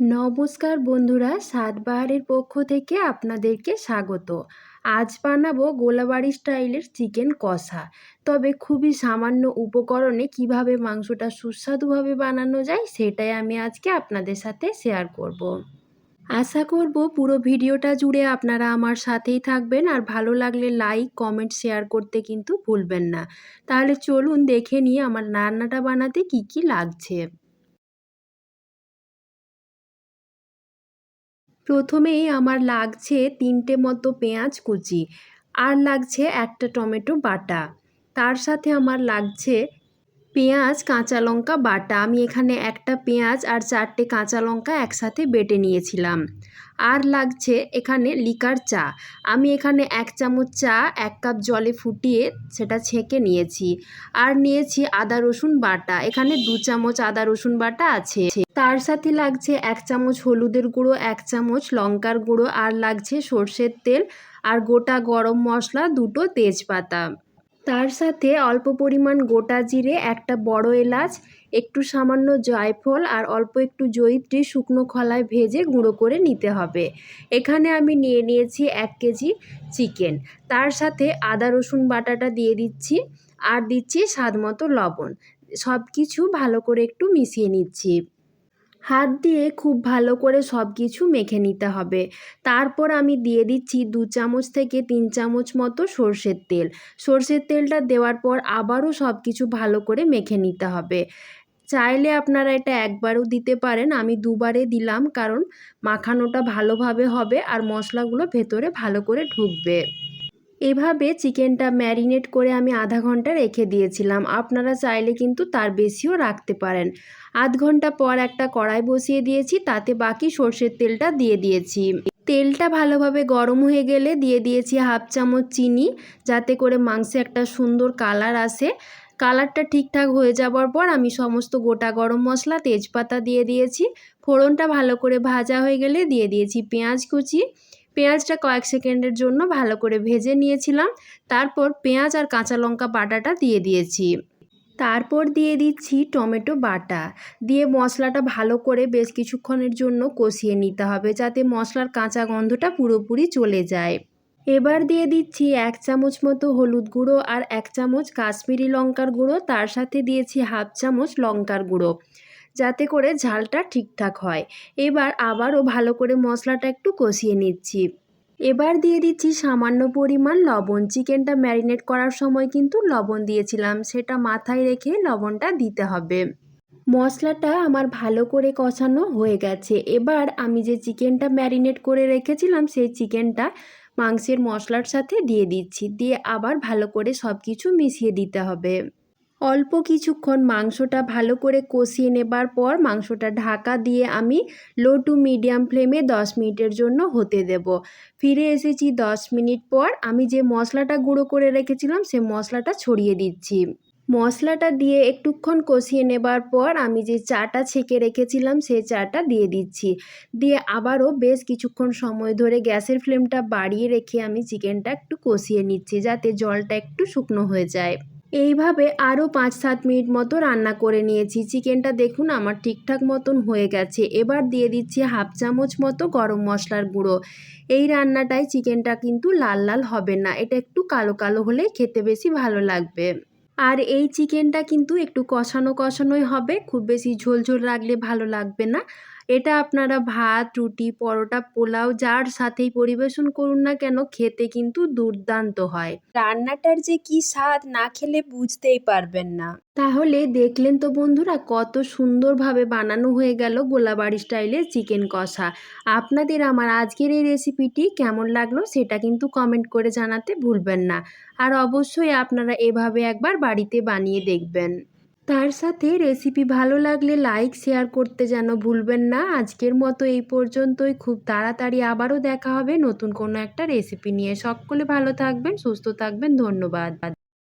নমস্কার বন্ধুরা সাতবাহারের পক্ষ থেকে আপনাদেরকে স্বাগত। আজ বানাবো গোলাবাড়ি স্টাইলের চিকেন কষা। তবে খুবই সামান্য উপকরণে কীভাবে মাংসটা সুস্বাদুভাবে বানানো যায় সেটাই আমি আজকে আপনাদের সাথে শেয়ার করব। আশা করব পুরো ভিডিওটা জুড়ে আপনারা আমার সাথেই থাকবেন আর ভালো লাগলে লাইক, কমেন্ট, শেয়ার করতে কিন্তু ভুলবেন না। তাহলে চলুন দেখে নিয়ে আমার রান্নাটা বানাতে কি কি লাগছে। প্রথমেই আমার লাগছে তিনটে মতো পেঁয়াজ কুচি, আর লাগছে একটা টমেটো বাটা। তার সাথে আমার লাগছে পেঁয়াজ, কাঁচা লঙ্কা, বাটা। আমি এখানে একটা পেঁয়াজ আর চারটে কাঁচা লঙ্কা একসাথে বেটে নিয়েছিলাম। আর লাগছে এখানে লিকার চা। আমি এখানে এক চামচ চা, এক কাপ জলে ফুটিয়ে সেটা ছেঁকে নিয়েছি। আর নিয়েছি আদা, রসুন, বাটা। এখানে দু চামচ আদা, রসুন, বাটা আছে। তার সাথে লাগছে এক চামচ হলুদের গুঁড়ো, এক চামচ লঙ্কার গুঁড়ো। আর লাগছে সর্ষের তেল আর গোটা গরম মশলা, দুটো তেজপাতা। তার সাথে অল্প পরিমাণ গোটা জিরে, একটা বড় এলাচ, একটু সামান্য জয়ফল আর অল্প একটু জয়িত্রী শুকনো খলায় ভেজে গুঁড়ো করে নিতে হবে। এখানে আমি নিয়ে নিয়েছি এক কেজি চিকেন। তার সাথে আদা, রসুন বাটাটা দিয়ে দিচ্ছি আর দিচ্ছি স্বাদ মতো লবণ। সব কিছু ভালো করে একটু মিশিয়ে নিচ্ছি। হাত দিয়ে খুব ভালো করে সব কিছু মেখে নিতে হবে। তারপর আমি দিয়ে দিচ্ছি দু চামচ থেকে তিন চামচ মতো সর্ষের তেল। সর্ষের তেলটা দেওয়ার পর আবারও সব কিছু ভালো করে মেখে নিতে হবে। চাইলে আপনারা এটা একবারও দিতে পারেন, আমি দুবারে দিলাম কারণ মাখানোটা ভালোভাবে হবে আর মশলাগুলো ভেতরে ভালো করে ঢুকবে। এভাবে চিকেনটা ম্যারিনেট করে আমি আধা ঘণ্টা রেখে দিয়েছিলাম। আপনারা চাইলে কিন্তু তার বেশিও রাখতে পারেন। আধ ঘণ্টা পর একটা কড়াই বসিয়ে দিয়েছি, তাতে বাকি সর্ষের তেলটা দিয়ে দিয়েছি। তেলটা ভালোভাবে গরম হয়ে গেলে দিয়ে দিয়েছি হাফ চামচ চিনি, যাতে করে মাংসে একটা সুন্দর কালার আসে। কালারটা ঠিকঠাক হয়ে যাওয়ার পর আমি সমস্ত গোটা গরম মশলা, তেজপাতা দিয়ে দিয়েছি। ফোড়নটা ভালো করে ভাজা হয়ে গেলে দিয়ে দিয়েছি পেঁয়াজ কুচি পেঁয়াজটা কয়েক সেকেন্ডের জন্য ভালো করে ভেজে নিয়েছিলাম। তারপর পেঁয়াজ আর কাঁচা লঙ্কা বাটাটা দিয়ে দিয়েছি। তারপর দিয়ে দিচ্ছি টমেটো বাটা। দিয়ে মশলাটা ভালো করে বেশ কিছুক্ষণের জন্য কষিয়ে নিতে হবে যাতে মশলার কাঁচা গন্ধটা পুরোপুরি চলে যায়। এবার দিয়ে দিচ্ছি এক চামচ মতো হলুদ গুঁড়ো আর এক চামচ কাশ্মীরি লঙ্কার গুঁড়ো। তার সাথে দিয়েছি হাফ চামচ লঙ্কার গুঁড়ো। যাতে করে ঝালটা ঠিকঠাক হয়। এবার আবারও ভালো করে মশলাটা একটু কষিয়ে নিচ্ছি। এবার দিয়ে দিচ্ছি সামান্য পরিমাণ লবণ। চিকেনটা ম্যারিনেট করার সময় কিন্তু লবণ দিয়েছিলাম। সেটা মাথায় রেখে লবণটা দিতে হবে। মশলাটা আমার ভালো করে কষানো হয়ে গেছে। এবার আমি যে চিকেনটা ম্যারিনেট করে রেখেছিলাম, সেই চিকেনটা মাংসের মশলার সাথে দিয়ে দিচ্ছি। দিয়ে আবার ভালো করে সব কিছু মিশিয়ে দিতে হবে। অল্প কিছুক্ষণ মাংসটা ভালো করে কষিয়ে নেবার পর মাংসটা ঢাকা দিয়ে আমি লো টু মিডিয়াম ফ্লেমে দশ মিনিটের জন্য হতে দেব। ফিরে এসেছি দশ মিনিট পর আমি যে মশলাটা গুঁড়ো করে রেখেছিলাম সে মশলাটা ছড়িয়ে দিচ্ছি। মশলাটা দিয়ে একটুক্ষণ কষিয়ে নেবার পর আমি যে চাটা ছেঁকে রেখেছিলাম সেই চাটা দিয়ে দিচ্ছি। দিয়ে আবারও বেশ কিছুক্ষণ সময় ধরে গ্যাসের ফ্লেমটা বাড়িয়ে রেখে আমি চিকেনটা একটু কষিয়ে নিচ্ছি যাতে জলটা একটু শুকনো হয়ে যায়। এইভাবে আরও পাঁচ সাত মিনিট মতো রান্না করে নিয়েছি। চিকেনটা দেখুন আমার ঠিকঠাক মতন হয়ে গেছে। এবার দিয়ে দিচ্ছি হাফ চামচ মতো গরম মশলার গুঁড়ো। এই রান্নাটায় চিকেনটা কিন্তু লাল লাল হবে না। এটা একটু কালো কালো হলে খেতে বেশি ভালো লাগবে। আর এই চিকেনটা কিন্তু একটু কষানো কষানোই হবে। খুব বেশি ঝোল ঝোল রাখলে ভালো লাগবে না। এটা আপনারা ভাত রুটি পরোটা পোলাও যার সাথেই পরিবেশন করুন না কেন খেতে কিন্তু দুর্দান্ত হয়। রান্নাটার যে কি স্বাদ না খেলে বুঝতেই পারবেন না। তাহলে দেখলেন তো বন্ধুরা কত সুন্দরভাবে বানানো হয়ে গেল গোলাবাড়ি স্টাইলের চিকেন কষা। আপনাদের আমার আজকের এই রেসিপিটি কেমন লাগল সেটা কিন্তু কমেন্ট করে জানাতে ভুলবেন না। আর অবশ্যই আপনারা এভাবে একবার বাড়িতে বানিয়ে দেখবেন। তার সাথে রেসিপি ভালো লাগলে লাইক শেয়ার করতে যেন ভুলবেন না। আজকের মতো এই পর্যন্তই। খুব তাড়াতাড়ি আবারও দেখা হবে নতুন কোনো একটা রেসিপি নিয়ে। সকলে ভালো থাকবেন, সুস্থ থাকবেন। ধন্যবাদ।